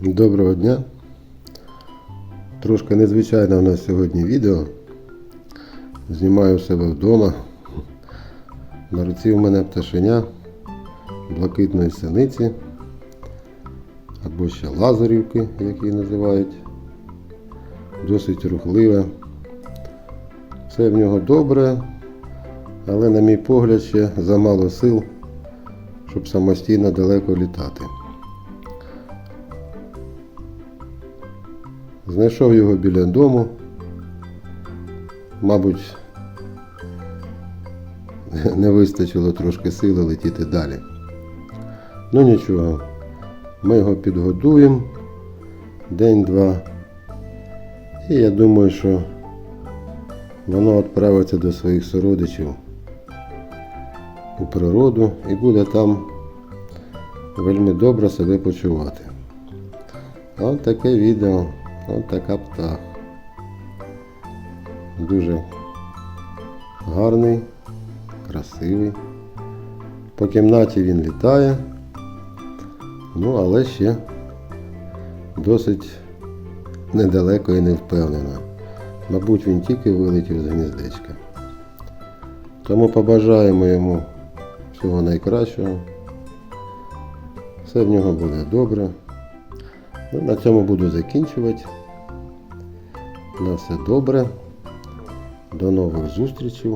Доброго дня! Трошки незвичайне у нас сьогодні відео. Знімаю себе вдома. На руці в мене пташеня блакитної синиці або ще лазарівки, як її називають. Досить рухливе. Все в нього добре, але, на мій погляд, ще замало сил, щоб самостійно далеко літати. Знайшов його біля дому. Мабуть, не вистачило трошки сили летіти далі. Ну нічого, ми його підгодуємо день-два. І я думаю, що воно відправиться до своїх сородичів у природу і буде там вельми добре себе почувати. От таке відео, от така птах. Дуже гарний, красивий. По кімнаті він літає, ну але ще досить недалеко і не впевнено. Мабуть, він тільки вилетів з гніздечка. Тому побажаємо йому всього найкращого. Все в нього буде добре. Ну, на цьому буду закінчувати. На все добре. До нових зустрічей.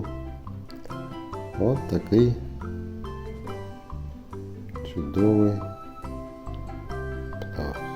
От такий чудовий Podcast.